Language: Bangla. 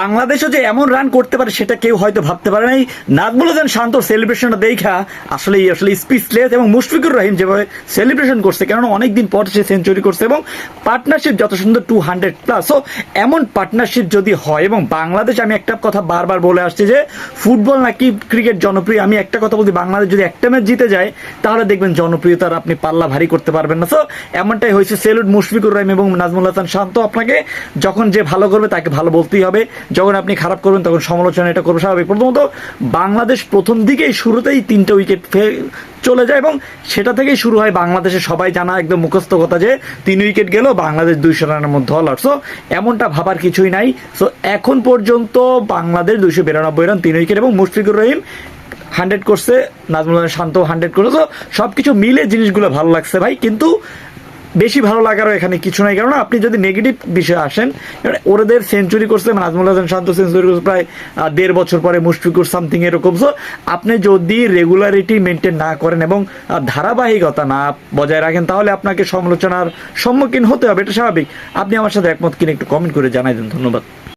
বাংলাদেশও যে এমন রান করতে পারে সেটা কেউ হয়তো ভাবতে পারে নাই। নাজমুল হাসান শান্ত সেলিব্রেশনটা দেখা। আসলে আসলে স্পিচলেস এবং মুশফিকুর রহিম যেভাবে সেলিব্রেশন করছে, কেননা অনেকদিন পর সে সেঞ্চুরি করছে এবং পার্টনারশিপ যত সুন্দর টু হান্ড্রেড প্লাস ও এমন পার্টনারশিপ যদি হয় এবং বাংলাদেশ, আমি একটা কথা বারবার বলে আসছি যে ফুটবল নাকি ক্রিকেট জনপ্রিয়? আমি একটা কথা বলছি, বাংলাদেশ যদি একটা ম্যাচ জিতে যায়, তাহলে দেখবেন জনপ্রিয়তার আপনি পাল্লা ভারী করতে পারবেন না। সো এমনটাই হয়েছে। সেলুট মুশফিকুর রহিম এবং নাজমুল হাসান শান্ত আপনাকে। যখন যে ভালো করবে, তাকে ভালো বলতেই হবে। যখন আপনি খারাপ করবেন, তখন সমালোচনা এটা করবে স্বাভাবিক। প্রথমত, বাংলাদেশ প্রথম দিকেই শুরুতেই তিনটে উইকেট চলে যায় এবং সেটা থেকেই শুরু হয় বাংলাদেশে সবাই জানা একদম মুখস্থ কথা যে তিন উইকেট গেল বাংলাদেশ দুইশো রানের মধ্যে হল সো এমনটা ভাবার কিছুই নাই। সো এখন পর্যন্ত বাংলাদেশ দুইশো বিরানব্বই রান, তিন উইকেট এবং মুশফিকুর রহিম হান্ড্রেড করছে, নাজমুল শান্ত হান্ড্রেড করছে। তো সব কিছু মিলে জিনিসগুলো ভালো লাগছে ভাই। কিন্তু বেশি ভালো লাগারও এখানে কিছু নাই। কারণ আপনি যদি নেগেটিভ বিষয়ে আসেন ওদের সেঞ্চুরি করছে নাজমুল হাসান শান্ত সেঞ্চুরি করছে প্রায় দেড় বছর পরে মুশফিকুর সামথিং এরকম। সো আপনি যদি রেগুলারিটি মেনটেন না করেন এবং ধারাবাহিকতা না বজায় রাখেন, তাহলে আপনাকে সমালোচনার সম্মুখীন হতে হবে। এটা স্বাভাবিক। আপনি আমার সাথে একমত কিনে একটু কমেন্ট করে জানাই দেন। ধন্যবাদ।